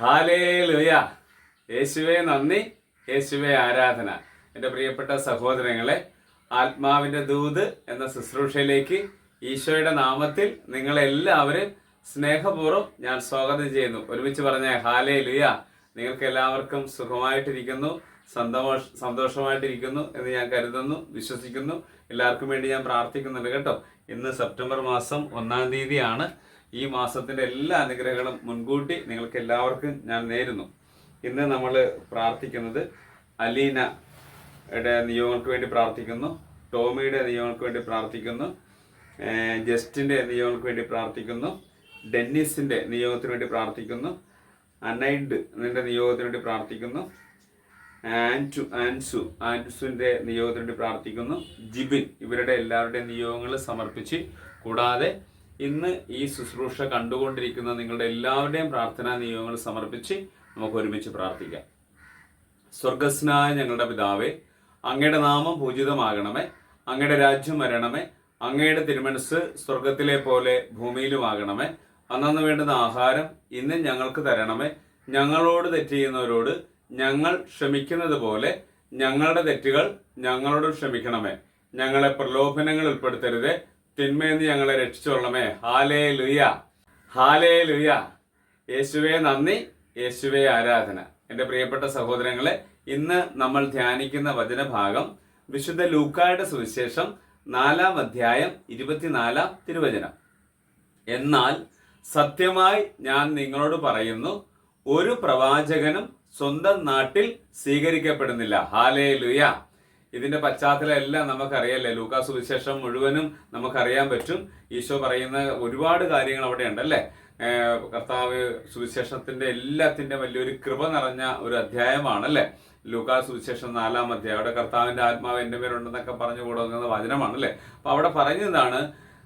ഹാലേ ലുയ യേശുവെ നന്ദി യേശുവെ ആരാധന. എന്റെ പ്രിയപ്പെട്ട സഹോദരങ്ങളെ ആത്മാവിന്റെ ദൂത് എന്ന ശുശ്രൂഷയിലേക്ക് ഈശോയുടെ നാമത്തിൽ നിങ്ങളെല്ലാവരും സ്നേഹപൂർവം ഞാൻ സ്വാഗതം ചെയ്യുന്നു. ഒരുമിച്ച് പറഞ്ഞ ഹാലേ ലുയ നിങ്ങൾക്ക് എല്ലാവർക്കും സുഖമായിട്ടിരിക്കുന്നു സന്തോഷ സന്തോഷമായിട്ടിരിക്കുന്നു എന്ന് ഞാൻ കരുതുന്നു വിശ്വസിക്കുന്നു. എല്ലാവർക്കും വേണ്ടി ഞാൻ പ്രാർത്ഥിക്കുന്നുണ്ട് കേട്ടോ. ഇന്ന് സെപ്റ്റംബർ മാസം ഒന്നാം തീയതിയാണ്. ഈ മാസത്തിന്റെ എല്ലാ അനുഗ്രഹങ്ങളും മുൻകൂട്ടി നിങ്ങൾക്ക് എല്ലാവർക്കും ഞാൻ നേരുന്നു. ഇന്ന് നമ്മൾ പ്രാർത്ഥിക്കുന്നത് അലീനയുടെ നിയോഗങ്ങൾക്ക് വേണ്ടി പ്രാർത്ഥിക്കുന്നു ടോമിയുടെ നിയോഗങ്ങൾക്ക് വേണ്ടി പ്രാർത്ഥിക്കുന്നു ജസ്റ്റിന്റെ നിയോഗങ്ങൾക്ക് വേണ്ടി പ്രാർത്ഥിക്കുന്നു ഡെന്നിസിന്റെ നിയോഗത്തിന് വേണ്ടി പ്രാർത്ഥിക്കുന്നു അനൈഡ് നിന്റെ നിയോഗത്തിന് വേണ്ടി പ്രാർത്ഥിക്കുന്നു ആന്റു ആൻസു ആൻസുവിന്റെ നിയോഗത്തിന് വേണ്ടി പ്രാർത്ഥിക്കുന്നു ജിബിൻ ഇവരുടെ എല്ലാവരുടെയും നിയോഗങ്ങൾ സമർപ്പിച്ച് കൂടാതെ ഇന്ന് ഈ ശുശ്രൂഷ കണ്ടുകൊണ്ടിരിക്കുന്ന നിങ്ങളുടെ എല്ലാവരുടെയും പ്രാർത്ഥനാ നിയോഗങ്ങൾ സമർപ്പിച്ച് നമുക്ക് ഒരുമിച്ച് പ്രാർത്ഥിക്കാം. സ്വർഗസ്നായ ഞങ്ങളുടെ പിതാവേ അങ്ങയുടെ നാമം പൂജിതമാകണമേ അങ്ങയുടെ രാജ്യം വരണമേ അങ്ങയുടെ തിരുമനസ് സ്വർഗത്തിലെ പോലെ ഭൂമിയിലുമാകണമേ. അന്നു വേണ്ടുന്ന ആഹാരം ഇന്ന് ഞങ്ങൾക്ക് തരണമേ. ഞങ്ങളോട് തെറ്റ് ചെയ്യുന്നവരോട് ഞങ്ങൾ ക്ഷമിക്കുന്നത് പോലെ ഞങ്ങളുടെ തെറ്റുകൾ ഞങ്ങളോട് ക്ഷമിക്കണമേ. ഞങ്ങളെ പ്രലോഭനങ്ങൾ ഉൾപ്പെടുത്തരുതേ. തിന്മയെന്ന് ഞങ്ങളെ രക്ഷിച്ചോളമേ ഹാലേ ലുയ ഹാലേ ലുയ യേശുവേ നന്ദി. യേശുവേ ആരാധന. എന്റെ പ്രിയപ്പെട്ട സഹോദരങ്ങളെ ഇന്ന് നമ്മൾ ധ്യാനിക്കുന്ന വചനഭാഗം വിശുദ്ധ ലൂക്കായുടെ സുവിശേഷം നാലാം അധ്യായം ഇരുപത്തിനാലാം തിരുവചനം. എന്നാൽ സത്യമായി ഞാൻ നിങ്ങളോട് പറയുന്നു ഒരു പ്രവാചകനും സ്വന്തം നാട്ടിൽ സ്വീകരിക്കപ്പെടുന്നില്ല. ഹാലേ ലുയ ഇതിന്റെ പശ്ചാത്തലം എല്ലാം ലൂക്കാസ് ലൂക്കാ സുവിശേഷം മുഴുവനും നമുക്കറിയാൻ പറ്റും. ഈശോ പറയുന്ന ഒരുപാട് കാര്യങ്ങൾ അവിടെ ഉണ്ട് അല്ലേ കർത്താവ് സുവിശേഷത്തിന്റെ എല്ലാത്തിന്റെ വലിയൊരു കൃപ നിറഞ്ഞ ഒരു അധ്യായമാണല്ലേ ലൂക്കാ സുവിശേഷം നാലാം അധ്യായം. അവിടെ കർത്താവിന്റെ ആത്മാവ് എന്റെ പേരുണ്ടെന്നൊക്കെ പറഞ്ഞു കൊടുക്കുന്ന വചനമാണല്ലേ അപ്പൊ അവിടെ പറഞ്ഞതാണ്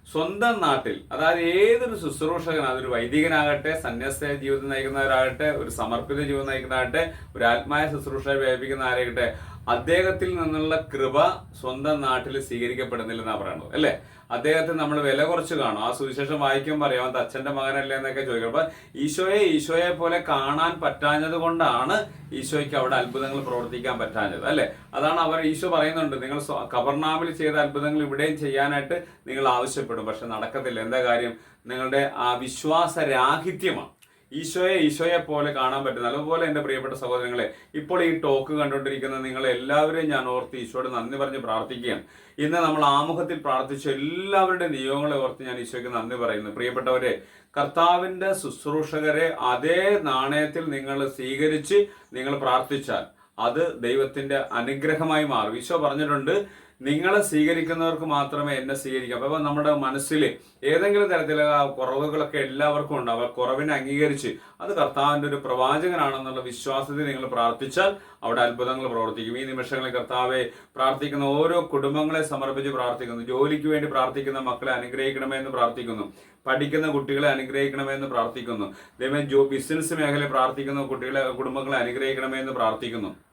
സ്വന്തം നാട്ടിൽ അതായത് ഏതൊരു ശുശ്രൂഷകൻ അതൊരു വൈദികനാകട്ടെ സന്യസ്ത ജീവിതം നയിക്കുന്നവരാകട്ടെ ഒരു സമർപ്പിത ജീവിതം നയിക്കുന്നതാകട്ടെ ഒരു ആത്മായ ശുശ്രൂഷ വ്യാപിക്കുന്ന ആരാകട്ടെ അദ്ദേഹത്തിൽ നിന്നുള്ള കൃപ സ്വന്തം നാട്ടിൽ സ്വീകരിക്കപ്പെടുന്നില്ലെന്നാണ് പറയുന്നത് അല്ലേ? അദ്ദേഹത്തെ നമ്മൾ വില കുറച്ച് കാണും. ആ സുവിശേഷം വായിക്കുമ്പോൾ പറയാം അത് അച്ഛന്റെ മകനല്ലേ എന്നൊക്കെ ചോദിക്കും. അപ്പൊ ഈശോയെ ഈശോയെ പോലെ കാണാൻ പറ്റാഞ്ഞത് കൊണ്ടാണ് ഈശോയ്ക്ക് അവിടെ അത്ഭുതങ്ങൾ പ്രവർത്തിക്കാൻ പറ്റാഞ്ഞത് അല്ലെ? അതാണ് അവർ ഈശോ പറയുന്നുണ്ട് നിങ്ങൾ കബർനാമിൽ ചെയ്ത അത്ഭുതങ്ങൾ ഇവിടെയും ചെയ്യാനായിട്ട് നിങ്ങൾ ആവശ്യപ്പെടും പക്ഷെ നടക്കത്തില്ല. എന്താ കാര്യം? നിങ്ങളുടെ ആ വിശ്വാസരാഹിത്യമാണ്. ഈശോയെ ഈശോയെ പോലെ കാണാൻ പറ്റുന്ന അതുപോലെ എന്റെ പ്രിയപ്പെട്ട സഹോദരങ്ങളെ ഇപ്പോൾ ഈ ടോക്ക് കണ്ടുകൊണ്ടിരിക്കുന്ന നിങ്ങൾ എല്ലാവരെയും ഞാൻ ഓർത്ത് ഈശോയോട് നന്ദി പറഞ്ഞ് പ്രാർത്ഥിക്കുകയാണ്. ഇന്ന് നമ്മൾ ആമുഖത്തിൽ പ്രാർത്ഥിച്ച എല്ലാവരുടെ നിയോഗങ്ങളെ ഓർത്ത് ഞാൻ ഈശോയ്ക്ക് നന്ദി പറയുന്നു. പ്രിയപ്പെട്ടവരെ കർത്താവിന്റെ ശുശ്രൂഷകരെ അതേ നാണയത്തിൽ നിങ്ങൾ സ്വീകരിച്ച് നിങ്ങൾ പ്രാർത്ഥിച്ചാൽ അത് ദൈവത്തിന്റെ അനുഗ്രഹമായി മാറും. ഈശോ പറഞ്ഞിട്ടുണ്ട് നിങ്ങളെ സ്വീകരിക്കുന്നവർക്ക് മാത്രമേ എന്നെ സ്വീകരിക്കാം. അപ്പൊ നമ്മുടെ മനസ്സിൽ ഏതെങ്കിലും തരത്തിലുള്ള കുറവുകളൊക്കെ എല്ലാവർക്കും ഉണ്ട് അവർ കുറവിനെ അംഗീകരിച്ച് അത് കർത്താവിന്റെ ഒരു പ്രവാചകനാണെന്നുള്ള വിശ്വാസത്തിൽ നിങ്ങൾ പ്രാർത്ഥിച്ചാൽ അവിടെ അത്ഭുതങ്ങൾ പ്രവർത്തിക്കും. ഈ നിമിഷങ്ങളിൽ കർത്താവെ പ്രാർത്ഥിക്കുന്ന ഓരോ കുടുംബങ്ങളെ സമർപ്പിച്ച് പ്രാർത്ഥിക്കുന്നു. ജോലിക്ക് വേണ്ടി പ്രാർത്ഥിക്കുന്ന മക്കളെ അനുഗ്രഹിക്കണമേ എന്ന് പ്രാർത്ഥിക്കുന്നു. പഠിക്കുന്ന കുട്ടികളെ അനുഗ്രഹിക്കണമേ എന്ന് പ്രാർത്ഥിക്കുന്നു. ദൈവം ജോ ബിസിനസ് മേഖല പ്രാർത്ഥിക്കുന്ന കുട്ടികളെ കുടുംബങ്ങളെ അനുഗ്രഹിക്കണമേ എന്ന് പ്രാർത്ഥിക്കുന്നു.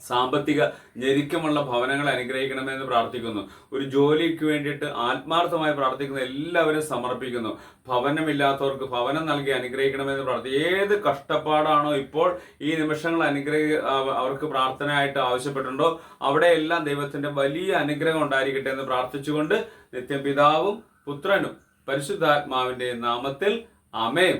സാമ്പത്തിക ഞെരുക്കമുള്ള ഭവനങ്ങൾ അനുഗ്രഹിക്കണമെന്ന് പ്രാർത്ഥിക്കുന്നു. ഒരു ജോലിക്ക് വേണ്ടിയിട്ട് ആത്മാർത്ഥമായി പ്രാർത്ഥിക്കുന്ന എല്ലാവരും സമർപ്പിക്കുന്നു. ഭവനമില്ലാത്തവർക്ക് ഭവനം നൽകി അനുഗ്രഹിക്കണമെന്ന് പ്രാർത്ഥി ഏത് കഷ്ടപ്പാടാണോ ഇപ്പോൾ ഈ നിമിഷങ്ങൾ അനുഗ്രഹി അവർക്ക് പ്രാർത്ഥനയായിട്ട് ആവശ്യപ്പെട്ടിട്ടുണ്ടോ അവിടെയെല്ലാം ദൈവത്തിന്റെ വലിയ അനുഗ്രഹം ഉണ്ടായിരിക്കട്ടെ എന്ന് പ്രാർത്ഥിച്ചുകൊണ്ട് നിത്യം പിതാവും പുത്രനും പരിശുദ്ധാത്മാവിന്റെ നാമത്തിൽ അമേം